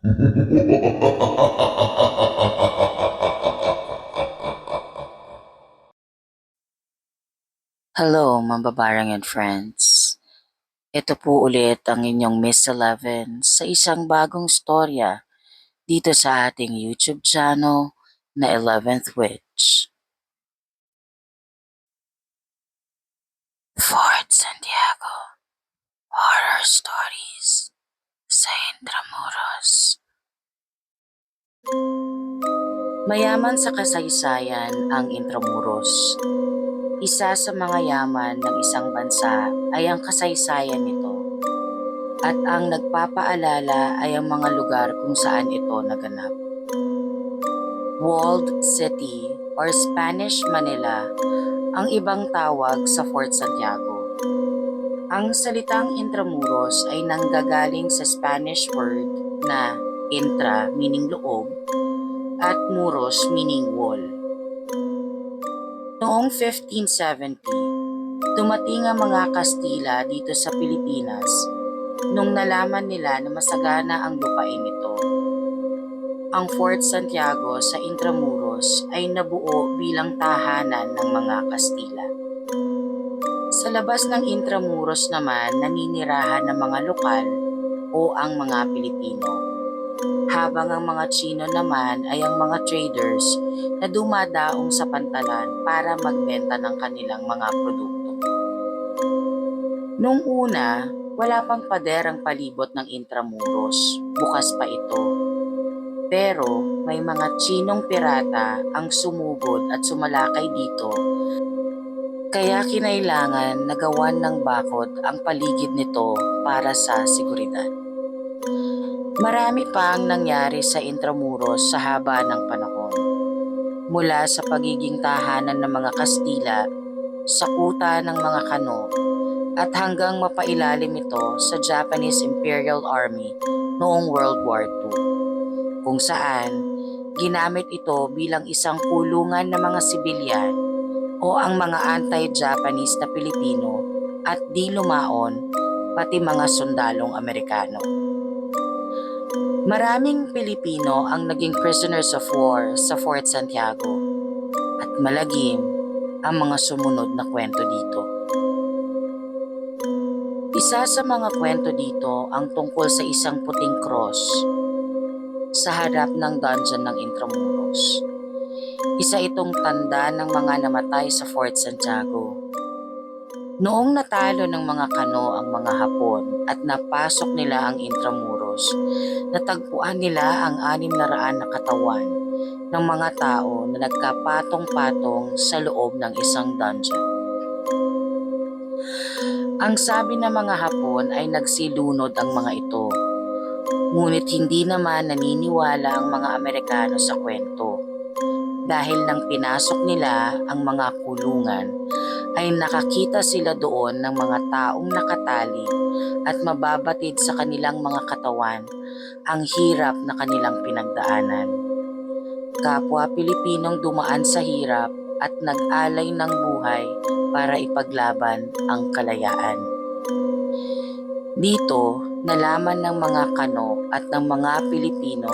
Hello, mambabarang and friends. Ito po ulit ang inyong Miss Eleven sa isang bagong storya dito sa ating YouTube channel na 11th Witch. Fort Santiago Horror Stories sa Intramuros Mayaman sa kasaysayan ang Intramuros. Isa sa mga yaman ng isang bansa ay ang kasaysayan nito at ang nagpapaalala ay ang mga lugar kung saan ito naganap. Walled City or Spanish Manila ang ibang tawag sa Fort Santiago. Ang salitang Intramuros ay nanggagaling sa Spanish word na intra meaning loob at muros meaning wall. Noong 1570, dumating ang mga Kastila dito sa Pilipinas nung nalaman nila na masagana ang lupain nito. Ang Fort Santiago sa Intramuros ay nabuo bilang tahanan ng mga Kastila. Sa labas ng Intramuros naman naninirahan ng mga lokal o ang mga Pilipino habang ang mga Chino naman ay ang mga traders na dumadaong sa pantalan para magbenta ng kanilang mga produkto. Nung una, wala pang pader ang palibot ng Intramuros, bukas pa ito. Pero may mga Chinong pirata ang sumugod at sumalakay dito kaya kinailangan nagawan ng bakod ang paligid nito para sa seguridad. Marami pa ang nangyari sa Intramuros sa haba ng panahon. Mula sa pagiging tahanan ng mga Kastila, sa kuta ng mga kano, at hanggang mapailalim ito sa Japanese Imperial Army noong World War II, kung saan ginamit ito bilang isang kulungan ng mga sibilyan o ang mga anti-Japanese na Pilipino at di lumaon pati mga sundalong Amerikano. Maraming Pilipino ang naging prisoners of war sa Fort Santiago at malagim ang mga sumunod na kwento dito. Isa sa mga kwento dito ang tungkol sa isang puting cross sa harap ng dungeon ng Intramuros. Isa itong tanda ng mga namatay sa Fort Santiago. Noong natalo ng mga kano ang mga Hapon at napasok nila ang Intramuros, natagpuan nila ang anim na raan na katawan ng mga tao na nagkapatong-patong sa loob ng isang dungeon. Ang sabi ng mga Hapon ay nagsilunod ang mga ito, ngunit hindi naman naniniwala ang mga Amerikano sa kwento. Dahil nang pinasok nila ang mga kulungan, ay nakakita sila doon ng mga taong nakatali at mababatid sa kanilang mga katawan ang hirap na kanilang pinagdaanan. Kapwa Pilipinong dumaan sa hirap at nag-alay ng buhay para ipaglaban ang kalayaan. Dito, nalaman ng mga kano at ng mga Pilipino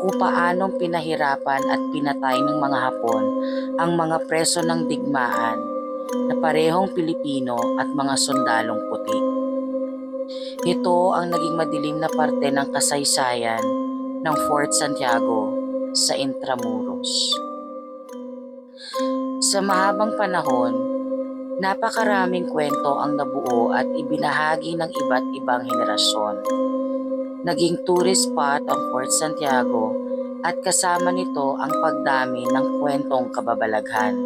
kung paanong pinahirapan at pinatay ng mga Hapon ang mga preso ng digmaan na parehong Pilipino at mga sundalong puti. Ito ang naging madilim na parte ng kasaysayan ng Fort Santiago sa Intramuros. Sa mahabang panahon, napakaraming kwento ang nabuo at ibinahagi ng iba't ibang henerasyon. Naging tourist spot ang Fort Santiago at kasama nito ang pagdami ng kwentong kababalaghan.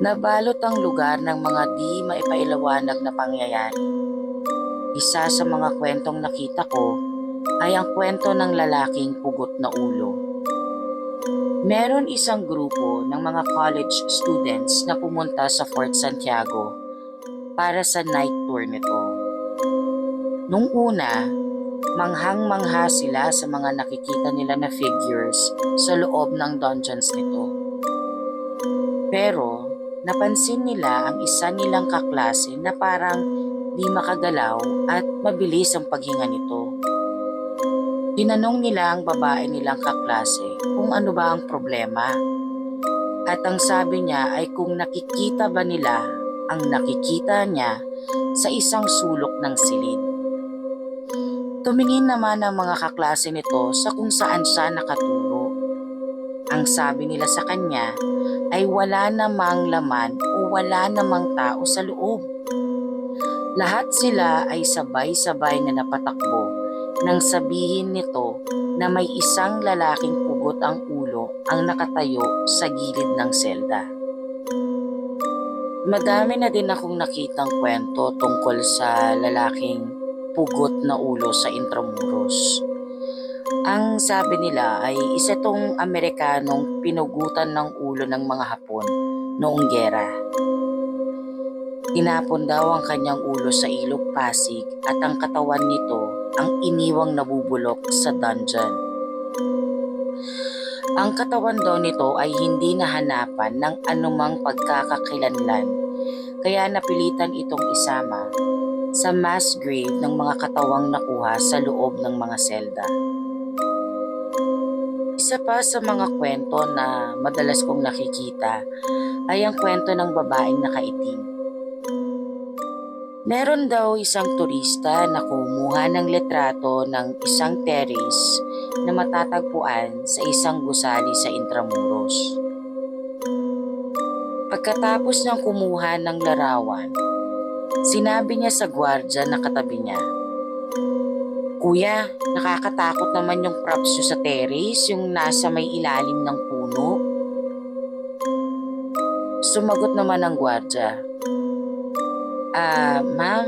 Nabalot ang lugar ng mga di maipailawanag na pangyayari. Isa sa mga kwentong nakita ko ay ang kwento ng lalaking pugot na ulo. Meron isang grupo ng mga college students na pumunta sa Fort Santiago para sa night tour nito. Nung una, manghang-mangha sila sa mga nakikita nila na figures sa loob ng dungeons nito. Pero napansin nila ang isa nilang kaklase na parang di makagalaw at mabilis ang paghinga nito. Tinanong nila ang babae nilang kaklase kung ano ba ang problema. At ang sabi niya ay kung nakikita ba nila ang nakikita niya sa isang sulok ng silid. Tumingin naman ang mga kaklase nito sa kung saan siya nakaturo. Ang sabi nila sa kanya ay wala namang laman o wala namang tao sa loob. Lahat sila ay sabay-sabay na napatakbo nang sabihin nito na may isang lalaking pugot ang ulo ang nakatayo sa gilid ng selda. Madami na din akong nakitang kwento tungkol sa lalaking pugot na ulo sa Intramuros. Ang sabi nila ay isa tong Amerikanong pinugutan ng ulo ng mga Hapon noong gera. Tinapon daw ang kanyang ulo sa ilog Pasig at ang katawan nito ang iniwang nabubulok sa dungeon. Ang katawan daw nito ay hindi nahanapan ng anumang pagkakakilanlan kaya napilitan itong isama sa mass grave ng mga katawang nakuha sa loob ng mga selda. Isa pa sa mga kwento na madalas kong nakikita ay ang kwento ng babaeng nakaitim. Meron daw isang turista na kumuha ng litrato ng isang terrace na matatagpuan sa isang gusali sa Intramuros. Pagkatapos ng kumuha ng larawan, Sinabi niya sa gwardya na katabi niya, Kuya, nakakatakot naman yung props nyo sa terrace, yung nasa may ilalim ng puno. Sumagot naman ang gwardya, Ah, ma'am,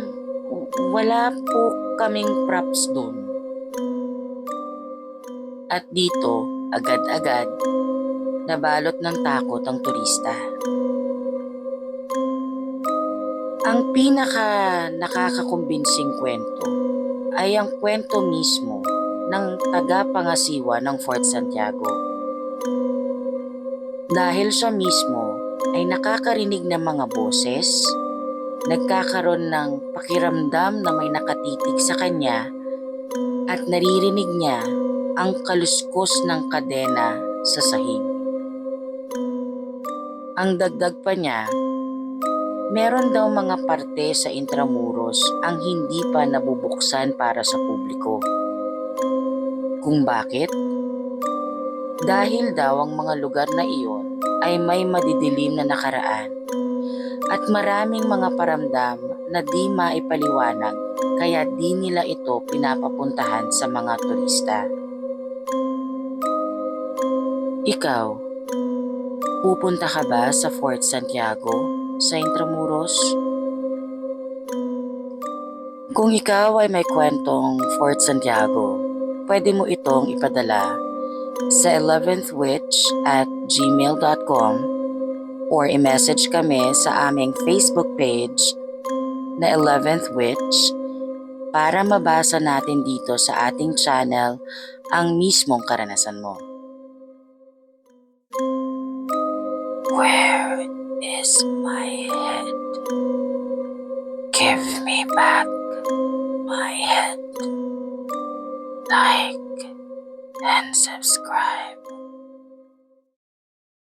wala po kaming props doon. At dito, agad-agad, nabalot ng takot ang turista. Ang pinaka nakakakumbinsing kwento ay ang kwento mismo ng tagapangasiwa ng Fort Santiago. Dahil siya mismo ay nakakarinig ng mga boses, nagkakaroon ng pakiramdam na may nakatitig sa kanya at naririnig niya ang kaluskos ng kadena sa sahig. Ang dagdag pa niya Meron daw mga parte sa Intramuros ang hindi pa nabubuksan para sa publiko. Kung bakit? Dahil daw ang mga lugar na iyon ay may madidilim na nakaraan at maraming mga paramdam na di maipaliwanag kaya di nila ito pinapapuntahan sa mga turista. Ikaw, pupunta ka ba sa Fort Santiago? Sa Intramuros. Kung ikaw ay may kwentong Fort Santiago, pwede mo itong ipadala sa 11thwitch at gmail.com or i-message kami sa aming Facebook page na 11th Witch para mabasa natin dito sa ating channel ang mismong karanasan mo. Where is my head? Give me back my head. Like and subscribe.